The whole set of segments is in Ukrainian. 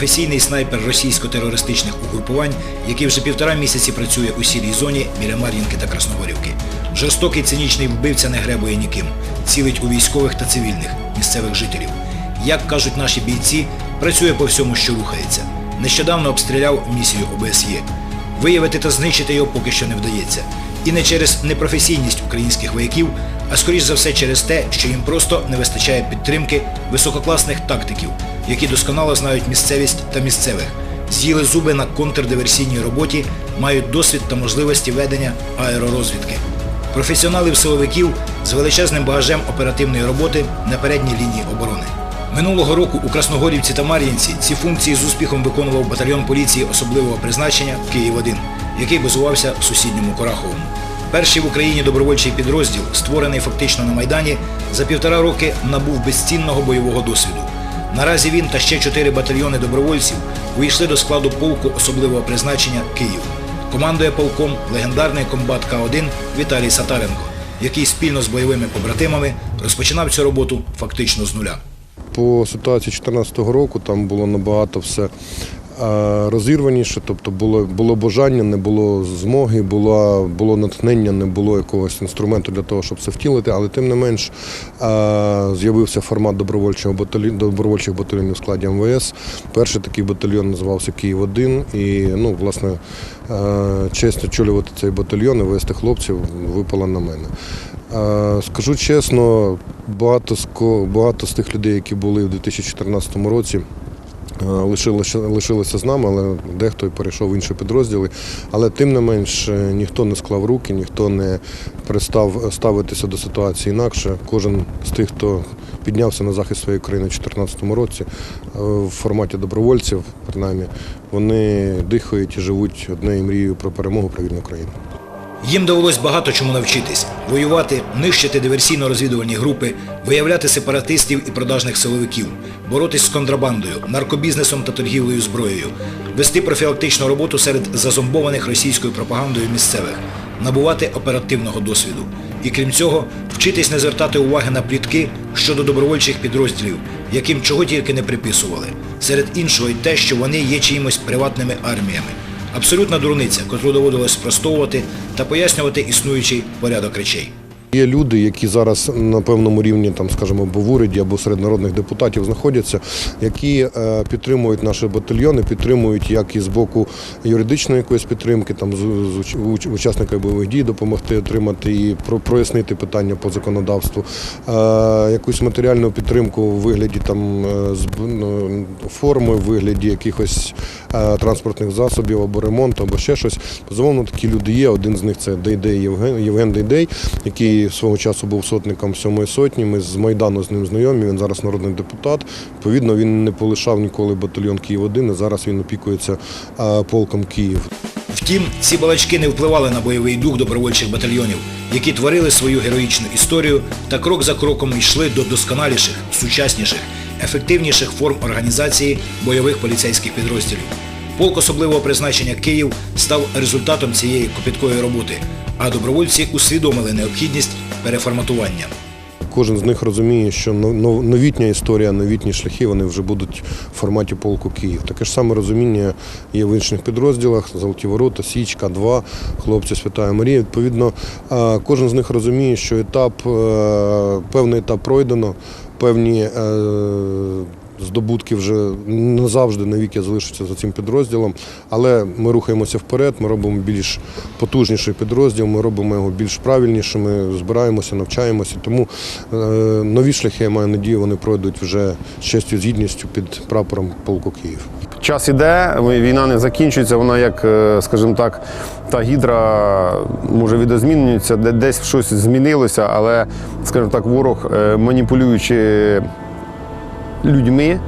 Професійний снайпер російсько-терористичних угрупувань, який вже півтора місяці працює у сірій зоні біля Мар'їнки та Красногорівки. Жорстокий цинічний вбивця не гребує ніким. Цілить у військових та цивільних, місцевих жителів. Як кажуть наші бійці, працює по всьому, що рухається. Нещодавно обстріляв місію ОБСЄ. Виявити та знищити його поки що не вдається. І не через непрофесійність українських вояків, а скоріш за все через те, що їм просто не вистачає підтримки висококласних тактиків, які досконало знають місцевість та місцевих, з'їли зуби на контрдиверсійній роботі, мають досвід та можливості ведення аеророзвідки. Професіоналів силовиків з величезним багажем оперативної роботи на передній лінії оборони. Минулого року у Красногорівці та Мар'їнці ці функції з успіхом виконував батальйон поліції особливого призначення Київ-1, який базувався в сусідньому Кораховому. Перший в Україні добровольчий підрозділ, створений фактично на Майдані, за півтора роки набув безцінного бойового досвіду. Наразі він та ще чотири батальйони добровольців увійшли до складу полку особливого призначення Київ. Командує полком легендарний комбат К1 Віталій Сатаренко, який спільно з бойовими побратимами розпочинав цю роботу фактично з нуля. По ситуації 2014 року там було набагато все розірваніше, тобто було, було бажання, не було змоги, було, було натхнення, не було якогось інструменту для того, щоб це втілити, але тим не менш з'явився формат добровольчого батальйону, добровольчих батальйонів в складі МВС. Перший такий батальйон називався Київ-1 і ну, власне честь очолювати цей батальйон і вести хлопців випала на мене. Скажу чесно, багато з, багато з тих людей, які були в 2014 році, е, лишилося, з нами, але дехто і перейшов в інші підрозділи. Але тим не менш е, ніхто не склав руки, ніхто не перестав ставитися до ситуації інакше. Кожен з тих, хто піднявся на захист своєї країни у 2014 році е, в форматі добровольців, принаймні, вони дихають і живуть однією мрією про перемогу про вільну країну. Їм довелось багато чому навчитись: воювати, нищити диверсійно-розвідувальні групи, виявляти сепаратистів і продажних силовиків, боротись з контрабандою, наркобізнесом та торгівлею зброєю, вести профілактичну роботу серед зазомбованих російською пропагандою місцевих, набувати оперативного досвіду. І крім цього, вчитись не звертати уваги на плітки щодо добровольчих підрозділів, яким чого тільки не приписували. Серед іншого й те, що вони є чиїмось приватними арміями. Абсолютна дурниця, котру доводилось спростовувати та пояснювати існуючий порядок речей. Є люди, які зараз на певному рівні, там, скажімо, або в уряді, або серед народних депутатів знаходяться, які е, підтримують наші батальйони, підтримують як і з боку юридичної якоїсь підтримки, там з, з уч- уч- учасника бойових дій допомогти отримати і прояснити питання по законодавству, е, якусь матеріальну підтримку у вигляді там е, ну, форми, в вигляді якихось транспортних засобів або ремонту, або ще щось. Безумовно, такі люди є. Один з них це Дейдей Євген, Євген Дейдей, який свого часу був сотником сьомої сотні. Ми з Майдану з ним знайомі. Він зараз народний депутат. Відповідно, він не полишав ніколи батальйон Київ 1 і зараз він опікується е, полком Київ. Втім, ці балачки не впливали на бойовий дух добровольчих батальйонів, які творили свою героїчну історію та крок за кроком йшли до досконаліших, сучасніших, ефективніших форм організації бойових поліцейських підрозділів. Полк особливого призначення Київ став результатом цієї копіткої роботи, а добровольці усвідомили необхідність переформатування. Кожен з них розуміє, що но- но- новітня історія, новітні шляхи вони вже будуть в форматі полку Київ. Таке ж саме розуміння є в інших підрозділах: Золоті ворота, Січ, К2, хлопці Святая Марія. Відповідно, кожен з них розуміє, що етап, е, певний етап пройдено, певні е, здобутки вже назавжди навіки залишаться за цим підрозділом. Але ми рухаємося вперед, ми робимо більш потужніший підрозділ, ми робимо його більш правильнішим, ми збираємося, навчаємося. Тому е, нові шляхи, я маю надію, вони пройдуть вже з честю з гідністю під прапором полку Київ. Час іде, війна не закінчується, вона як, е, скажімо так, та гідра може відозмінюється, де- десь щось змінилося, але, скажімо так, ворог, е, маніпулюючи людьми,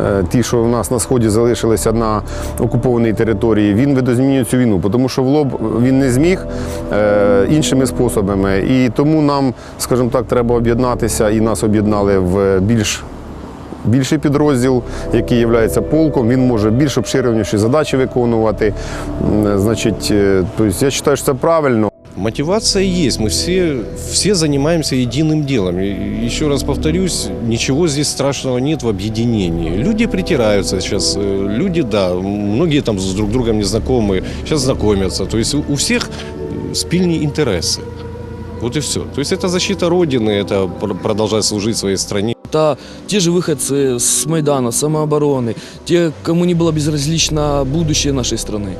е, ті, що в нас на сході залишилися на окупованій території, він видозмінює цю війну, тому що в лоб він не зміг е, іншими способами. І тому нам, скажімо так, треба об'єднатися, і нас об'єднали в більш більший підрозділ, який є полком, він може більш обширніші задачі виконувати. Значить, е, тобто я вважаю, що це правильно. Мотивация есть, мы все, все занимаемся единым делом. Еще раз повторюсь, ничего здесь страшного нет в объединении. Люди притираются сейчас, э, люди, да, многие там с друг другом не знакомы, сейчас знакомятся. То есть у всех спильные интересы. Вот и все. То есть это защита Родины, это пр- продолжать служить своей стране. Это те же выходцы с Майдана, самообороны, те, кому не было безразлично будущее нашей страны.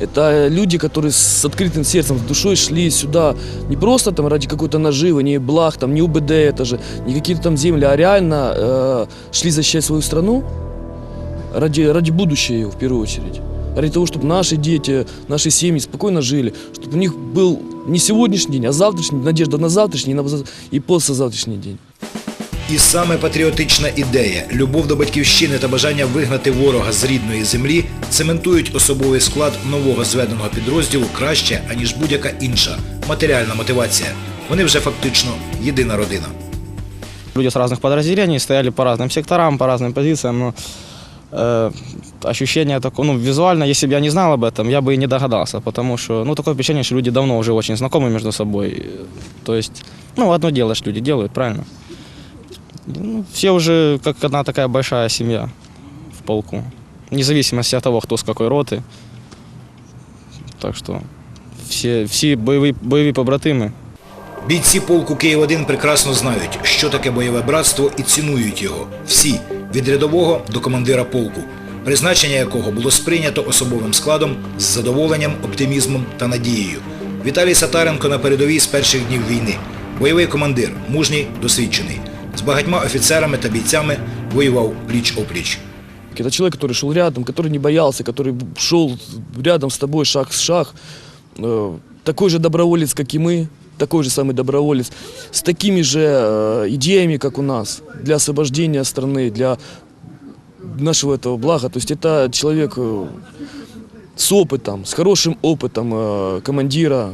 Это люди, которые с открытым сердцем, с душой шли сюда не просто там ради какой-то наживы, не благ, там, не УБД это же, не какие-то там земли, а реально э, шли защищать свою страну ради, ради будущего ее в первую очередь. Ради того, чтобы наши дети, наши семьи спокойно жили, чтобы у них был не сегодняшний день, а завтрашний, надежда на завтрашний и на поза- и послезавтрашний день. І саме патріотична ідея, любов до батьківщини та бажання вигнати ворога з рідної землі цементують особовий склад нового зведеного підрозділу краще, аніж будь-яка інша матеріальна мотивація. Вони вже фактично єдина родина. Люди с разных подразделений стояли по разным секторам, по разным позициям, но э, ощущение такое, ну, визуально, если бы я не знал об этом, я бы и не догадался, потому что, ну, такое впечатление, что люди давно уже очень знакомы между собой. То есть, ну, одно дело, что люди делают, правильно? Ну, все уже как одна такая большая семья в полку, вне зависимости от того, кто с какой роты. Так что все, все боевые, боевые побратимы, Бійці полку Київ-1 прекрасно знають, що таке бойове братство і цінують його. Всі, від рядового до командира полку, призначення якого було сприйнято особовим складом з задоволенням, оптимізмом та надією. Віталій Сатаренко на передовій з перших днів війни. Бойовий командир, мужній, досвідчений. З багатьма офіцерами та бійцями воював пліч-опліч. Это человек, который шел рядом, который не боялся, который шел рядом с тобой шаг в шаг. Э, Такой же доброволец, как и мы, такой же самый доброволец, с такими же э, идеями, как у нас, для освобождения страны, для нашего этого блага. То есть это человек э, с опытом, с хорошим опытом э, командира.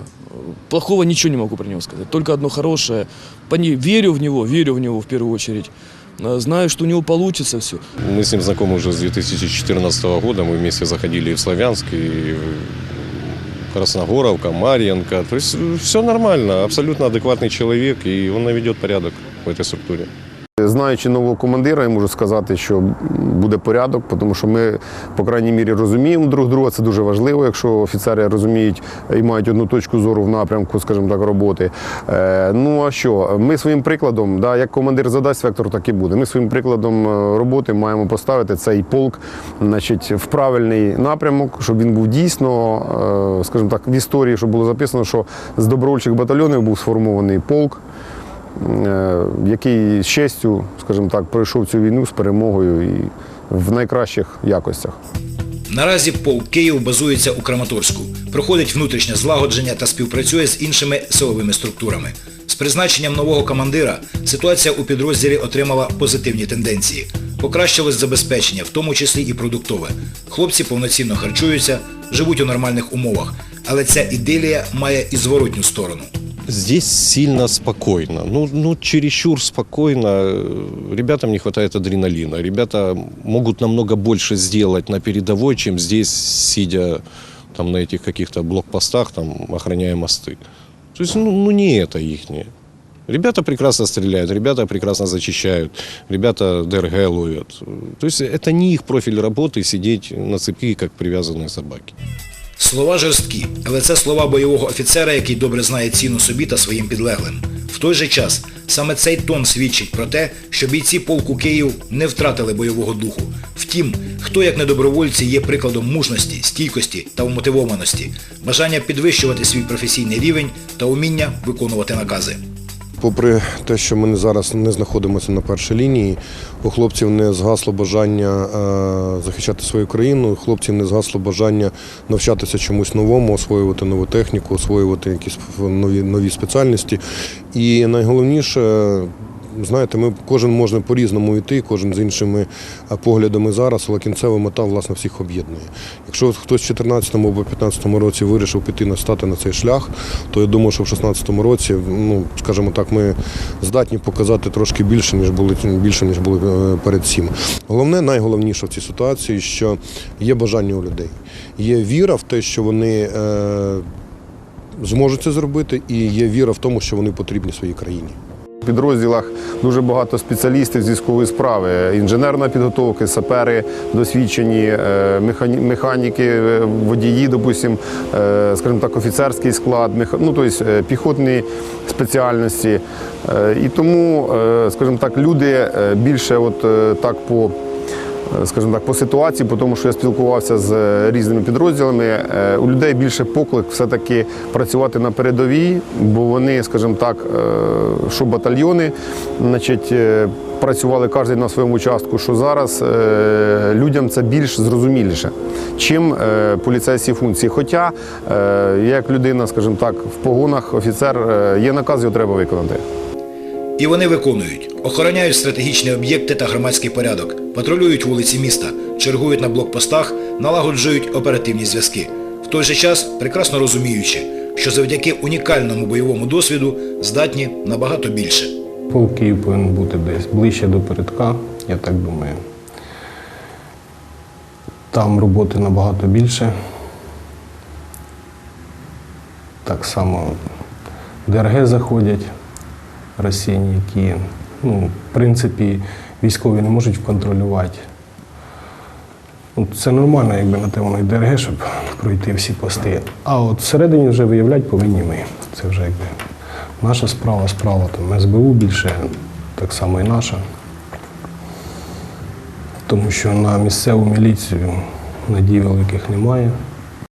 Плохого ничего не могу про него сказать, только одно хорошее. Пони- Верю в него, верю в него в первую очередь. Э, Знаю, что у него получится все. Мы с ним знакомы уже с 2014 года. Мы вместе заходили и в Славянск, и в Красногоровка, Марьенко. То есть все нормально, абсолютно адекватный человек, и он наведет порядок в этой структуре. Знаючи нового командира, я можу сказати, що буде порядок, тому що ми, по крайній мірі, розуміємо друг друга. Це дуже важливо, якщо офіцери розуміють і мають одну точку зору в напрямку, скажімо так, роботи. Е, ну а що? Ми своїм прикладом, да, як командир задасть вектор, так і буде. Ми своїм прикладом е, роботи маємо поставити цей полк значить, в правильний напрямок, щоб він був дійсно, е, скажімо так, в історії, щоб було записано, що з добровольчих батальйонів був сформований полк який з честю, скажімо так, пройшов цю війну з перемогою і в найкращих якостях. Наразі полк Київ базується у Краматорську, проходить внутрішнє злагодження та співпрацює з іншими силовими структурами. З призначенням нового командира ситуація у підрозділі отримала позитивні тенденції. Покращилось забезпечення, в тому числі і продуктове. Хлопці повноцінно харчуються, живуть у нормальних умовах. Але ця ідилія має і зворотню сторону. Здесь сильно спокойно. Ну, ну, чересчур спокойно. Ребятам не хватает адреналина. Ребята могут намного больше сделать на передовой, чем здесь, сидя там на этих каких-то блокпостах, там, охраняя мосты. То есть, ну, ну не это ихнее. Ребята прекрасно стреляют, ребята прекрасно зачищают, ребята ДРГ ловят. То есть это не их профиль работы сидеть на цепи, как привязанные собаки. Слова жорсткі, але це слова бойового офіцера, який добре знає ціну собі та своїм підлеглим. В той же час саме цей тон свідчить про те, що бійці полку Київ не втратили бойового духу. Втім, хто як не добровольці є прикладом мужності, стійкості та вмотивованості, бажання підвищувати свій професійний рівень та уміння виконувати накази. Попри те, що ми зараз не знаходимося на першій лінії, у хлопців не згасло бажання е, захищати свою країну, у хлопців не згасло бажання навчатися чомусь новому, освоювати нову техніку, освоювати якісь нові, нові спеціальності. І найголовніше, знаєте, ми кожен може по-різному йти, кожен з іншими е, поглядами зараз, але кінцева мета власне всіх об'єднує. Якщо хтось в 2014 або 2015 році вирішив піти на стати на цей шлях, то я думаю, що в 2016 році, ну скажімо так, ми здатні показати трошки більше, ніж були більше, ніж були е, перед цим. Головне, найголовніше в цій ситуації, що є бажання у людей, є віра в те, що вони. Е, зможуть це зробити, і є віра в тому, що вони потрібні своїй країні. Підрозділах дуже багато спеціалістів з військової справи, інженерна підготовка, сапери досвідчені, е, механіки, е, водії, допустим, е, скажімо так, офіцерський склад, ну, тобто піхотні спеціальності. І тому, скажімо так, люди більше от так по скажімо так, по ситуації, тому що я спілкувався з е, різними підрозділами. е, У людей більше поклик все-таки працювати на передовій, бо вони, скажімо так, е, що батальйони, значить, е, працювали кожен на своєму участку, що зараз е, людям це більш зрозуміліше, чим е, поліцейські функції. Хоча е, як людина, скажімо так, в погонах офіцер е, є наказ, його треба виконати. І вони виконують, охороняють стратегічні об'єкти та громадський порядок, патрулюють вулиці міста, чергують на блокпостах, налагоджують оперативні зв'язки. В той же час прекрасно розуміючи, що завдяки унікальному бойовому досвіду здатні набагато більше. Полк Київ повинен бути десь ближче до передка, я так думаю. Там роботи набагато більше. Так само ДРГ заходять російні, які, ну, в принципі, військові не можуть контролювати. Це нормально, якби на те воно і ДРГ, щоб пройти всі пости. А от всередині вже виявляти повинні ми. Це вже якби наша справа, справа там СБУ більше, так само і наша. Тому що на місцеву міліцію надій великих немає.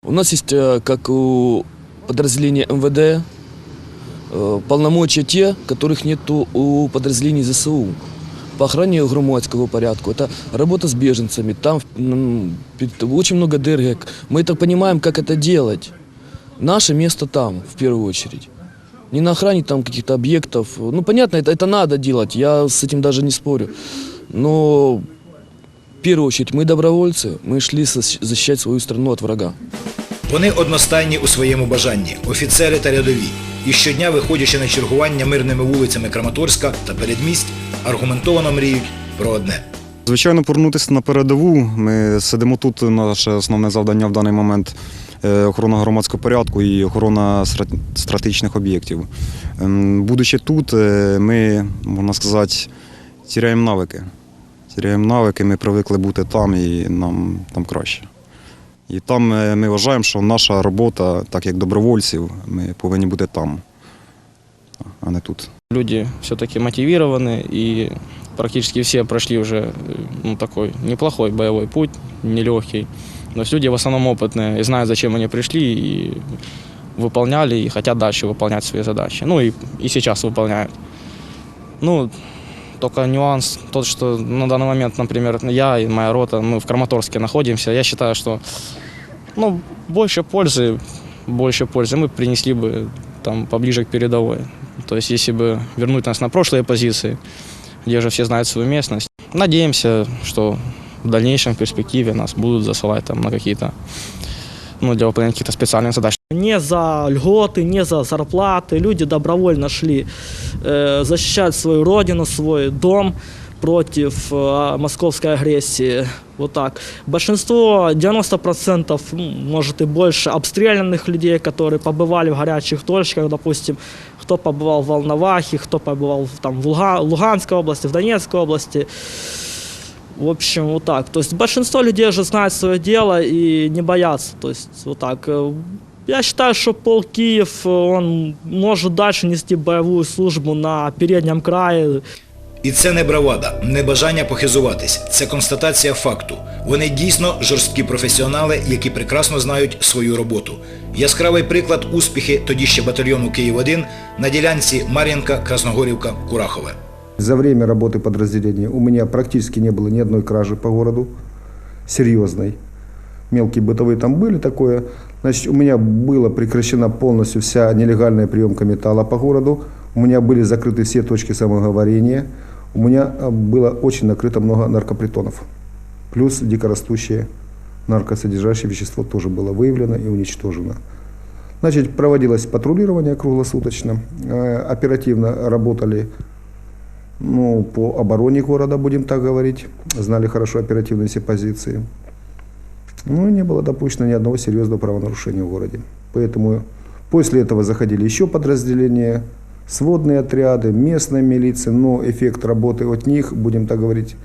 У нас есть, э, как у подразделения МВД, полномочия те, которых нет у подразделений ЗСУ. По охране громадского порядка. Это работа с беженцами. Там м, пит- очень много ДРГ. Мы так понимаем, как это делать. Наше место там, в первую очередь. Не на охране там каких-то объектов. Ну, понятно, это, это надо делать. Я с этим даже не спорю. Но в первую очередь мы добровольцы. Мы шли сос- защищать свою страну от врага. Вони одностайні у своєму бажанні, офіцери та рядові. І щодня, виходячи на чергування мирними вулицями Краматорська та передмість, аргументовано мріють про одне. Звичайно, повернутися на передову. Ми сидимо тут. Наше основне завдання в даний момент е, охорона громадського порядку і охорона стратегічних об'єктів. Ем, Будучи тут, е, ми, можна сказати, тіряємо навики. Тіряємо навики, ми привикли бути там і нам там краще. І там е, ми вважаємо, що наша робота, так як добровольців, ми повинні бути там, а не тут. Люди все-таки мотивированы, и практически все прошли уже э, ну, такой неплохой боевой путь, нелегкий. То есть люди в основном опытные и знают, зачем они пришли, и выполняли, и хотят дальше выполнять свои задачи. Ну и, и сейчас выполняют. Ну, только нюанс тот, что на данный момент, например, я и моя рота, мы в Краматорске находимся. Я считаю, что ну, больше пользы, больше пользы мы принесли бы там поближе к передовой. То есть, если бы вернуть нас на прошлые позиции, где уже все знают свою местность, надеемся, что в дальнейшем в перспективе нас будут засылать там на какие-то, ну, для выполнения каких-то специальных задач. Не за льготы, не за зарплаты. Люди добровольно шли э, защищать свою родину, свой дом против э, московской агрессии. Вот так. Большинство, 90%, м, может и больше, обстрелянных людей, которые побывали в горячих точках, допустим, кто побывал в Волновахе, кто побывал там, в Луга- Луганской области, в Донецкой области. В общем, вот так. То есть большинство людей уже знает свое дело и не боятся. То есть вот так. Э, Я считаю, что полк Киев, э, он может дальше нести боевую службу на переднем крае. І це не бравада, не бажання похизуватись. Це констатація факту. Вони дійсно жорсткі професіонали, які прекрасно знають свою роботу. Яскравий приклад успіхи тоді ще батальйону Київ-1 на ділянці Мар'їнка, Красногорівка, Курахове. За время работы подразделения у меня практически не было ни одной кражи по городу, серьезной. Мелкие бытовые там были такое. Значит, у меня была прекращена полностью вся нелегальная приемка металла по городу. У меня были закрыты все точки самоговорения. У меня а, было очень накрыто много наркопритонов. Плюс дикорастущее наркосодержащее вещество тоже было выявлено и уничтожено. Значит, проводилось патрулирование круглосуточно, э, оперативно работали ну, по обороне города, будем так говорить, знали хорошо оперативные все позиции. Ну и не было допущено ни одного серьезного правонарушения в городе. Поэтому После этого заходили еще подразделения, сводные отряды, местная милиция, но эффект работы от них, будем так говорить,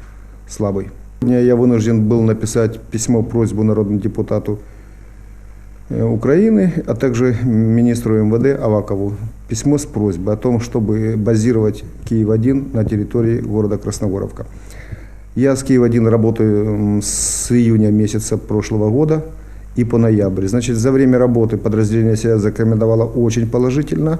слабый. Сегодня Я вынужден был написать письмо, просьбу народному депутату э, Украины, а также министру МВД Авакову письмо с просьбой о том, чтобы базировать Киев-1 на территории города Красногоровка. Я с Киев-1 работаю м, с июня месяца прошлого года и по ноябрь. Значит, за время работы подразделение себя зарекомендовало очень положительно.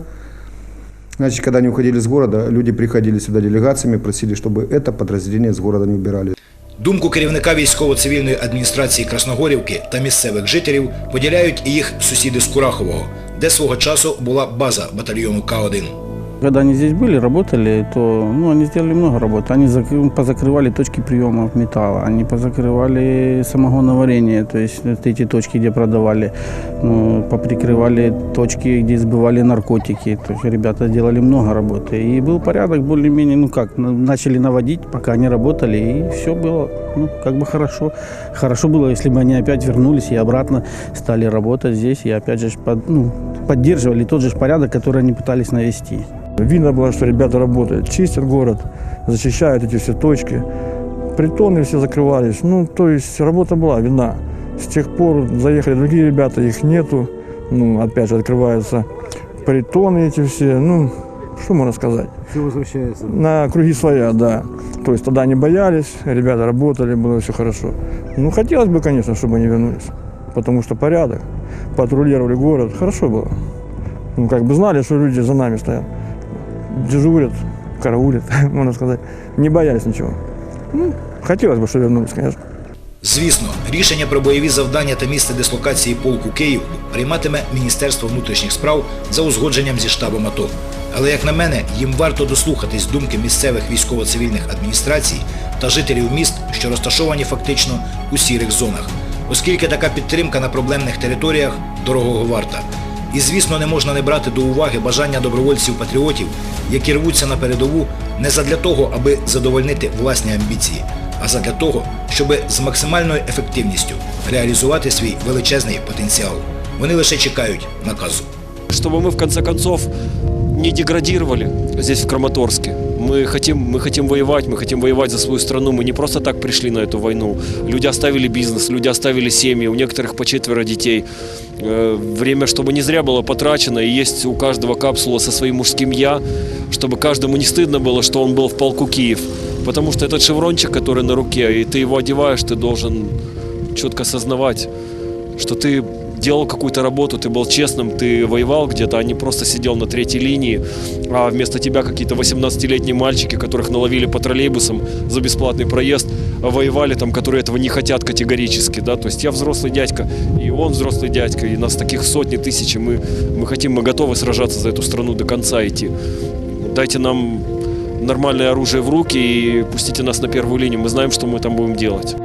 Значит, когда они уходили с города, люди приходили сюда делегациями, просили, чтобы это подразделение с города не убирали. Думку керівника військово-цивільної адміністрації Красногорівки та місцевих жителів поділяють і їх сусіди з Курахового, де свого часу була база батальйону К-1. Когда они здесь были, работали, то ну, они сделали много работы. Они зак- позакрывали точки приема металла, они позакрывали самогоноварение, то есть вот эти точки, где продавали, ну, поприкрывали точки, где сбывали наркотики. То есть ребята делали много работы. И был порядок более-менее, ну как, на- начали наводить, пока они работали, и все было, ну, как бы хорошо. Хорошо было, если бы они опять вернулись и обратно стали работать здесь, и опять же ж под- ну, поддерживали тот же ж порядок, который они пытались навести. Видно было, что ребята работают, чистят город, зачищают эти все точки. Притоны все закрывались. Ну, то есть работа была видна. С тех пор заехали другие ребята, их нету. Ну, опять же, открываются притоны эти все. Ну, что можно сказать? Все возвращается. На круги своя, да. То есть тогда не боялись, ребята работали, было все хорошо. Ну, хотелось бы, конечно, чтобы они вернулись. Потому что порядок. Патрулировали город. Хорошо было. Ну, как бы знали, что люди за нами стоят. Дежурят, караулят, можно сказать. Не боялись ничего. Ну, хотелось бы, чтобы вернулись, конечно. Звісно, рішення про бойові завдання та місце дислокації полку Київ прийматиме Міністерство внутрішніх справ за узгодженням зі штабом АТО. Але, як на мене, їм варто дослухатись думки місцевих військово-цивільних адміністрацій та жителів міст, що розташовані фактично у сірих зонах, оскільки така підтримка на проблемних територіях дорогого варта. І, звісно, не можна не брати до уваги бажання добровольців-патріотів, які рвуться на передову не задля того, аби задовольнити власні амбіції, а задля того, щоб з максимальною ефективністю реалізувати свій величезний потенціал. Вони лише чекають наказу. Щоб ми в конце концов не деградували здесь в Краматорске. Мы хотим, мы хотим воевать, мы хотим воевать за свою страну. Мы не просто так пришли на эту войну. Люди оставили бизнес, люди оставили семьи, у некоторых по четверо детей. Э, Время, чтобы не зря было потрачено, и есть у каждого капсула со своим мужским «я», чтобы каждому не стыдно было, что он был в полку Киев. Потому что этот шеврончик, который на руке, и ты его одеваешь, ты должен четко осознавать, что ты делал какую-то работу, ты был честным, ты воевал где-то, а не просто сидел на третьей линии, а вместо тебя какие-то 18-летние мальчики, которых наловили по троллейбусам за бесплатный проезд, воевали там, которые этого не хотят категорически, да, то есть я взрослый дядька, и он взрослый дядька, и нас таких сотни тысяч, и мы, мы хотим, мы готовы сражаться за эту страну до конца идти. Дайте нам нормальное оружие в руки и пустите нас на первую линию, мы знаем, что мы там будем делать.